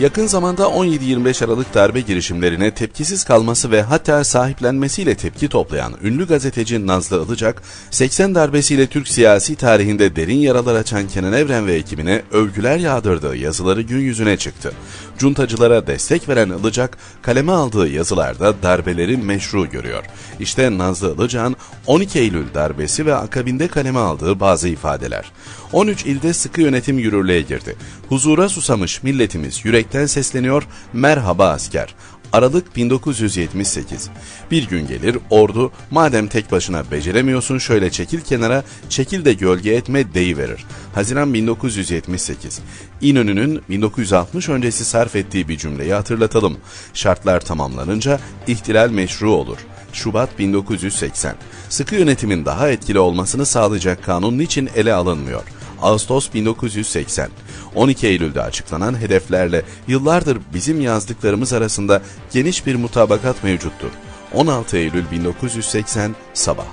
Yakın zamanda 17-25 Aralık darbe girişimlerine tepkisiz kalması ve hatta sahiplenmesiyle tepki toplayan ünlü gazeteci Nazlı Ilıcak, 80 darbesiyle Türk siyasi tarihinde derin yaralar açan Kenan Evren ve ekibine övgüler yağdırdığı yazıları gün yüzüne çıktı. Cuntacılara destek veren Ilıcak, kaleme aldığı yazılarda darbeleri meşru görüyor. İşte Nazlı Ilıcak'ın 12 Eylül darbesi ve akabinde kaleme aldığı bazı ifadeler. 13 ilde sıkı yönetim yürürlüğe girdi. Huzura susamış milletimiz yürekten sesleniyor, merhaba asker. Aralık 1978. Bir gün gelir ordu madem tek başına beceremiyorsun şöyle çekil kenara çekil de gölge etme deyiverir. Haziran 1978. İnönü'nün 1960 öncesi sarf ettiği bir cümleyi hatırlatalım. Şartlar tamamlanınca ihtilal meşru olur. Şubat 1980. Sıkı yönetimin daha etkili olmasını sağlayacak kanun niçin ele alınmıyor? Ağustos 1980. 12 Eylül'de açıklanan hedeflerle yıllardır bizim yazdıklarımız arasında geniş bir mutabakat mevcuttur. 16 Eylül 1980 sabah.